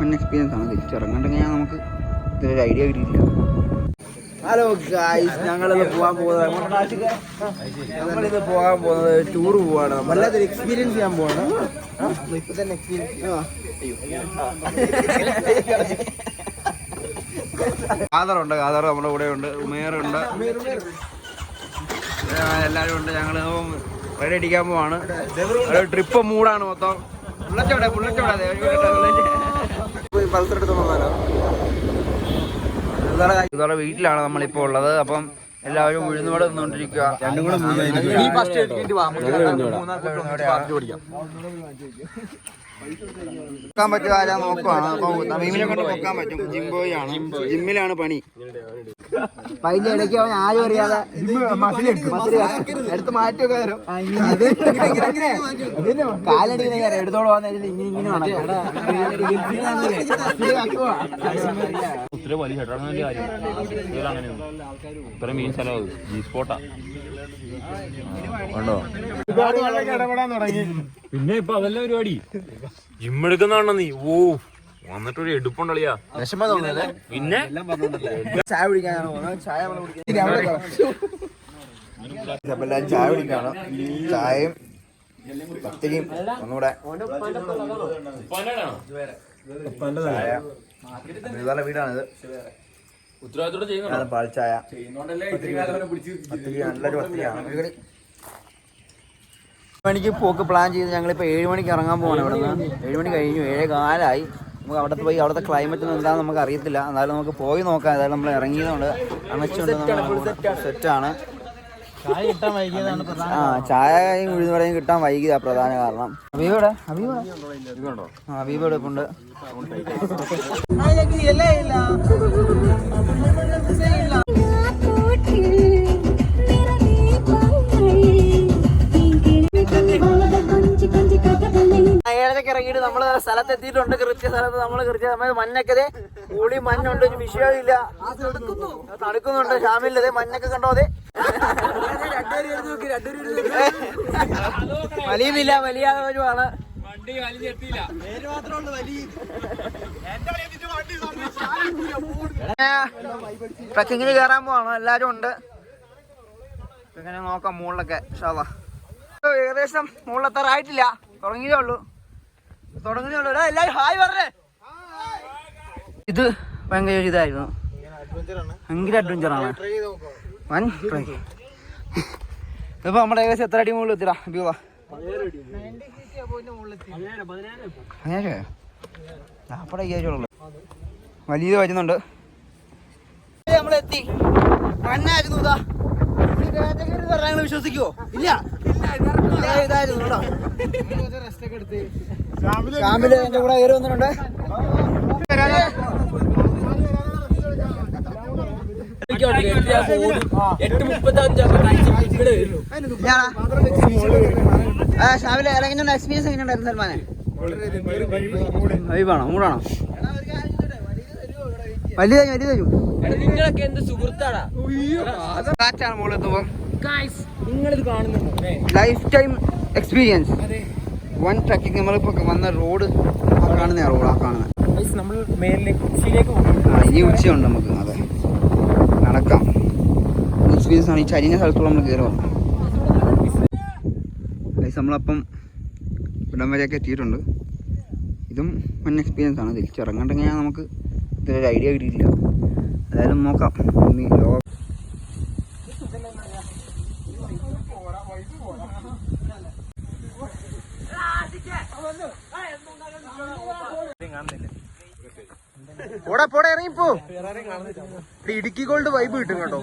One experience ആണ്. തിരിച്ചിറങ്ങണ്ടെങ്കിൽ നമുക്ക് ഇതൊരു ഐഡിയ കിട്ടിയില്ല ഹലോ ഗായ്സ് ഞങ്ങളിത് പോകാൻ പോകുന്നത് നമ്മളിത് പോകാൻ പോകുന്നത് ടൂർ പോവാണ്. വല്ലാത്തൊരു എക്സ്പീരിയൻസ് ചെയ്യാൻ പോവാണ്. ഇപ്പൊ തന്നെ എക്സ്പീരിയൻസ് ആധാറുണ്ട് ആധാർ നമ്മുടെ കൂടെ ഉണ്ട് ഉമേറുണ്ട് എല്ലാവരും ഉണ്ട്. ഞങ്ങൾ റൈഡ് അടിക്കാൻ പോവാണ്. ട്രിപ്പ് മൂടാണ് മൊത്തം. ബുള്ളറ്റോടെ ബുള്ളറ്റോടെ പൾസർ എടുത്ത് ഇതോടെ വീട്ടിലാണ് നമ്മളിപ്പോ ഉള്ളത്. അപ്പം എല്ലാവരും ഉഴുന്നുവട നിന്നുകൊണ്ടിരിക്കുക രണ്ടും കൂടെ പൊക്കാൻ പറ്റുമോ ആരാ നോക്കുവാണ്. അപ്പൊ കൊണ്ട് പൊക്കാൻ പറ്റും. ജിംബോയ് ആണ് ജിമ്മിലാണ് പണി. പൈന്റെ ഇടയ്ക്ക് അവൻ ആരും അറിയാതെ എടുത്ത് മാറ്റിയൊക്കെ തരും. കാലടി എടുത്തോളൂ വന്നു ഇങ്ങനെ ഇങ്ങനെ. ഒത്തിരി വലിയ കാര്യം. മീൻ സ്ഥലം ജി സ്പോട്ടാ ഉണ്ടോ? പിന്നെ ഇപ്പൊ അതല്ല പരിപാടി. ജിം എടുക്കുന്നതാണോ നീ? ഓ വന്നിട്ടൊരു എടുപ്പുണ്ടളിയാ. വിഷമ തോന്നുന്നത് പിന്നെ? ചായ കുടിക്കാനാണ് ചായ അപ്പൊ എല്ലാവരും ചായ കുടിക്കാണ് ചായയും പത്തിരിയും ഒന്നുകൂടെ. ചായ. വീടാണിത്. ഉത്തരവാദിത്തോടെ ചെയ്യുന്നുണ്ടോ? ഇതാണ് പാൽ ചായ. പത്തിരി നല്ലൊരു പത്തിരിയാണ്. മണിക്ക് പോക്ക് പ്ലാൻ ചെയ്ത് ഞങ്ങളിപ്പോൾ ഏഴ് മണിക്ക് ഇറങ്ങാൻ പോകണം ഇവിടെ നിന്ന് ഏഴ് മണി കഴിഞ്ഞു. ഏഴ് കാലായി. നമുക്ക് അവിടെ പോയി അവിടുത്തെ ക്ലൈമറ്റ് ഒന്നും എന്താണെന്ന് നമുക്ക് അറിയത്തില്ല. എന്നാലും നമുക്ക് പോയി നോക്കാം. ഏതായാലും നമ്മൾ ഇറങ്ങിയതുകൊണ്ട് അണച്ചുകൊണ്ട് സെറ്റാണ് ആ ചായയും ഉഴുന്ന് പറയും കിട്ടാൻ വൈകിയതാ പ്രധാന കാരണം. അബീബടെ അബീബ? ആ അബീബ ഇവിടെ ഉണ്ട്. ഏഴരക്ക് ഇറങ്ങിയിട്ട് നമ്മൾ സ്ഥലത്ത് എത്തിയിട്ടുണ്ട്. കൃത്യ സ്ഥലത്ത് നമ്മൾ കൃത്യ സമയത്ത് മഞ്ഞക്കതെ ദേ കൂടി മഞ്ഞുണ്ട് ഒരു വിഷയമില്ല തണുക്കുന്നുണ്ട് ഷാമില്ലതേ മഞ്ഞൊക്കെ കണ്ടോ അതെ? വലിയുമില്ല വലിയാതെ വരുവാണ്. ട്രക്കിങ്ങിന് കയറാൻ പോവാണ് എല്ലാരും ഉണ്ട്. ഇങ്ങനെ നോക്കാം മുകളിലൊക്കെ ഏകദേശം മുകളിലെത്താറായിട്ടില്ല തുടങ്ങിയതേ ഉള്ളൂ. ഇത് ഭയങ്കര ഇതായിരുന്നു. ഭയങ്കര അഡ്വഞ്ചറാണ് വൻ ട്രൈ ഇതിപ്പോ നമ്മുടെ ഏകദേശം എത്ര അടി മുകളിൽ എത്തിടാ ബ്യൂവാ അങ്ങനെ അപ്പടെ അയ്യായിരം വലിയത് വരുന്നുണ്ട്. നമ്മളെത്തി. മണ്ണായിരുന്നു ഇതാ. വിശ്വസിക്കുവോ? ഇല്ല. ഇതായിരുന്നു ശ്യാമിൽ എന്റെ കൂടെ കയറി വന്നിട്ടുണ്ട്. ശ്യാമിൽ എങ്ങനെയുണ്ട് എക്സ്പീരിയൻസ് എങ്ങനെയുണ്ടായിരുന്നു സൽമാനെ? വൈബാണോ? മൂടാണോ? വലിയ വലിയ തരും. നിങ്ങളൊക്കെ എന്ത് സുഹൃത്താടാ കാറ്റാണ് മുകളിലെത്തുമ്പോ നിങ്ങളിത് കാണുന്നുണ്ടോ? Life time experience one trekking നമ്മളിപ്പോ വന്ന റോഡ് ആ കാണുന്ന റോഡ് ആ കാണുന്നത് നമ്മൾ മേലിലേക്ക് ഉച്ചിയിലേക്ക് ഇനി ഉച്ചയുണ്ട് നമുക്ക് അതെ. നടക്കാം. എക്സ്പീരിയൻസ് ആണ്. ഈ ചരിഞ്ഞ സ്ഥലത്തോളം നമ്മൾ കയറി വന്നു. നമ്മളപ്പം ഇവിടം വരെയൊക്കെ എത്തിയിട്ടുണ്ട്. ഇതും വൺ എക്സ്പീരിയൻസ് ആണ്. തിരിച്ചിറങ്ങണ്ടെങ്കിൽ നമുക്ക് ഇതൊരു ഐഡിയ കിട്ടിയിട്ടില്ല. ഏതായാലും നോക്കാം. ലോക പോടാ പോടാ ഇറങ്ങിപ്പോ ഇവിടെ ഇടുക്കി ഗോൾഡ് വൈബ് കിട്ടും കേട്ടോ.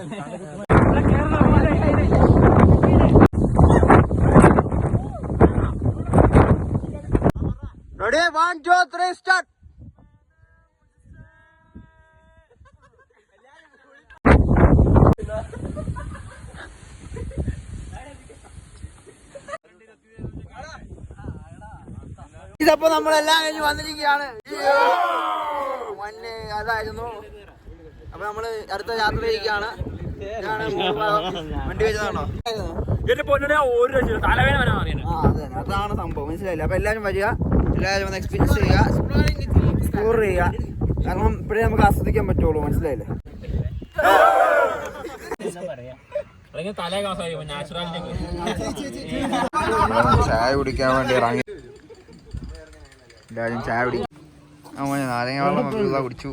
Ready one two three start ഇതപ്പോ നമ്മളെല്ലാം കഴിഞ്ഞ് വന്നിരിക്കുകയാണ്. മഞ്ഞ് അതായിരുന്നു. അപ്പൊ നമ്മൾ അടുത്ത യാത്ര ചെയ്യുകയാണ് ഇതാണ് വണ്ടി വെച്ചതാണോ? എന്റെ പൊന്നെ ഒരു രക്ഷ തലവേദന വരാൻ ആ അതാണ് സംഭവം. മനസ്സിലായില്ല? അപ്പൊ എല്ലാരും വരിക. എല്ലാവരും ഒന്ന് എക്സ്പീരിയൻസ് ചെയ്യുക. എക്സ്പ്ലോർ ചെയ്യുക. കാരണം ഇപ്പോഴേ നമുക്ക് ആസ്വദിക്കാൻ പറ്റുള്ളൂ. മനസ്സിലായില്ലേ? ചായ കുടിക്കാൻ വേണ്ടി ഇറങ്ങി. എല്ലാവരും ചായ കുടിക്കും. നാരങ്ങ വെള്ളം കുടിച്ചു.